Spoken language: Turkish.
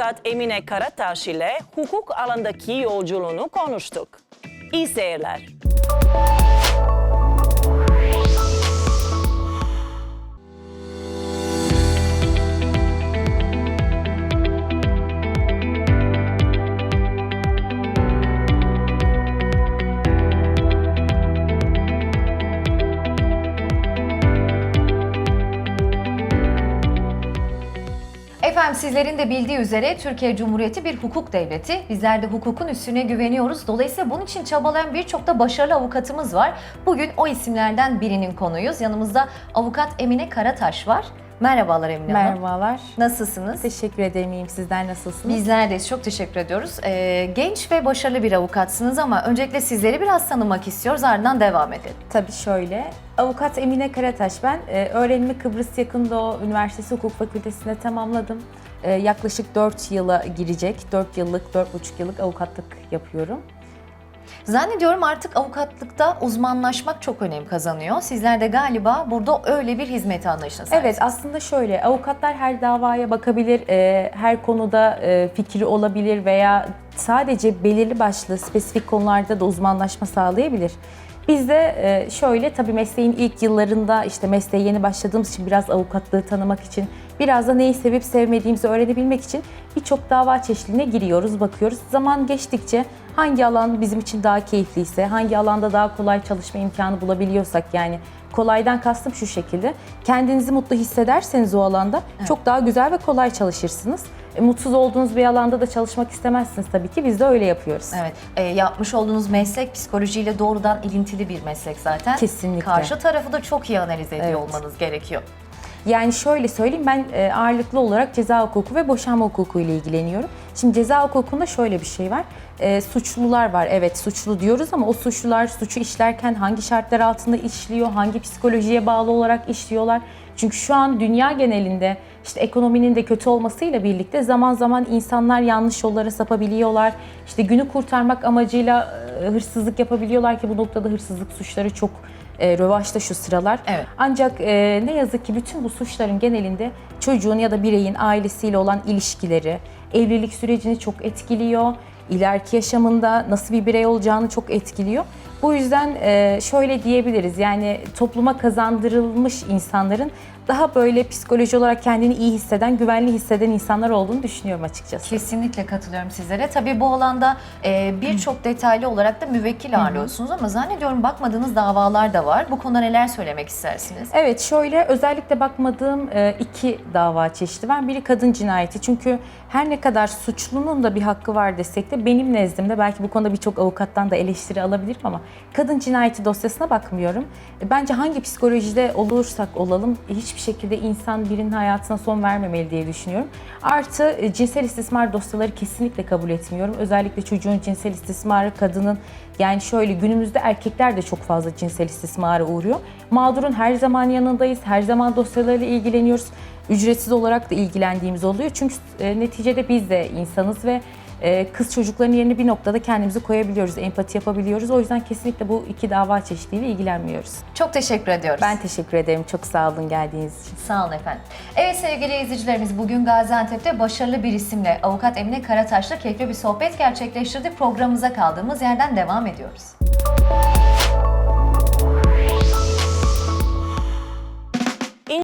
Avukat Emine Karataş ile hukuk alandaki yolculuğunu konuştuk. İyi seyirler. Efendim sizlerin de bildiği üzere Türkiye Cumhuriyeti bir hukuk devleti. Bizler de hukukun üstüne güveniyoruz. Dolayısıyla bunun için çabalayan birçok da başarılı avukatımız var. Bugün o isimlerden birinin konuyuz. Yanımızda avukat Emine Karataş var. Merhabalar Emine Hanım. Merhabalar. Nasılsınız? Teşekkür ederim. İyiyim. Sizler nasılsınız? Bizler de çok teşekkür ediyoruz. Ee, genç ve başarılı bir avukatsınız ama öncelikle sizleri biraz tanımak istiyoruz. Ardından devam edelim. Tabii şöyle. Avukat Emine Karataş ben. Ee, öğrenimi Kıbrıs Yakın Doğu Üniversitesi Hukuk Fakültesi'nde tamamladım. Ee, yaklaşık 4 yıla girecek. 4 yıllık, 4,5 yıllık avukatlık yapıyorum. Zannediyorum artık avukatlıkta uzmanlaşmak çok önem kazanıyor. Sizler de galiba burada öyle bir hizmet anlayışına sahipsiniz. Evet aslında şöyle avukatlar her davaya bakabilir, e, her konuda e, fikri olabilir veya sadece belirli başlı spesifik konularda da uzmanlaşma sağlayabilir. Biz de e, şöyle tabii mesleğin ilk yıllarında işte mesleğe yeni başladığımız için biraz avukatlığı tanımak için biraz da neyi sevip sevmediğimizi öğrenebilmek için birçok dava çeşitliliğine giriyoruz, bakıyoruz. Zaman geçtikçe hangi alan bizim için daha keyifliyse, hangi alanda daha kolay çalışma imkanı bulabiliyorsak yani kolaydan kastım şu şekilde. Kendinizi mutlu hissederseniz o alanda çok daha güzel ve kolay çalışırsınız. E, mutsuz olduğunuz bir alanda da çalışmak istemezsiniz tabii ki. Biz de öyle yapıyoruz. Evet, e, yapmış olduğunuz meslek psikolojiyle doğrudan ilintili bir meslek zaten. Kesinlikle. Karşı tarafı da çok iyi analiz ediyor Evet. olmanız gerekiyor. Yani şöyle söyleyeyim ben e, ağırlıklı olarak ceza hukuku ve boşanma hukuku ile ilgileniyorum. Şimdi ceza hukukunda şöyle bir şey var. E, suçlular var. Evet suçlu diyoruz ama o suçlular suçu işlerken hangi şartlar altında işliyor, hangi psikolojiye bağlı olarak işliyorlar? Çünkü şu an dünya genelinde işte ekonominin de kötü olmasıyla birlikte zaman zaman insanlar yanlış yollara sapabiliyorlar. İşte günü kurtarmak amacıyla e, hırsızlık yapabiliyorlar ki bu noktada hırsızlık suçları çok e, rövaşta şu sıralar. Evet. Ancak e, ne yazık ki bütün bu suçların genelinde çocuğun ya da bireyin ailesiyle olan ilişkileri, evlilik sürecini çok etkiliyor. İleriki yaşamında nasıl bir birey olacağını çok etkiliyor. Bu yüzden e, şöyle diyebiliriz yani topluma kazandırılmış insanların daha böyle psikoloji olarak kendini iyi hisseden, güvenli hisseden insanlar olduğunu düşünüyorum açıkçası. Kesinlikle katılıyorum sizlere. Tabii bu alanda e, birçok detaylı olarak da müvekkil ağırlıyorsunuz ama zannediyorum bakmadığınız davalar da var. Bu konuda neler söylemek istersiniz? Evet şöyle özellikle bakmadığım e, iki dava çeşidi var. Biri kadın cinayeti. Çünkü her ne kadar suçlunun da bir hakkı var desek de benim nezdimde belki bu konuda birçok avukattan da eleştiri alabilirim ama kadın cinayeti dosyasına bakmıyorum. E, Bence hangi psikolojide olursak olalım hiçbir şekilde insan birinin hayatına son vermemeli diye düşünüyorum. Artı e, cinsel istismar dosyaları kesinlikle kabul etmiyorum. Özellikle çocuğun cinsel istismarı kadının yani şöyle günümüzde erkekler de çok fazla cinsel istismara uğruyor. Mağdurun her zaman yanındayız, her zaman dosyalarıyla ilgileniyoruz. Ücretsiz olarak da ilgilendiğimiz oluyor. Çünkü e, neticede biz de insanız ve e, kız çocukların yerine bir noktada kendimizi koyabiliyoruz, empati yapabiliyoruz. O yüzden kesinlikle bu iki dava çeşidiyle ilgilenmiyoruz. Çok teşekkür ediyoruz. Ben teşekkür ederim. Çok sağ olun geldiğiniz için. Sağ olun efendim. Evet sevgili izleyicilerimiz bugün Gaziantep'te başarılı bir isimle avukat Emine Karataş'la keyifli bir sohbet gerçekleştirdik. Programımıza kaldığımız yerden devam ediyoruz.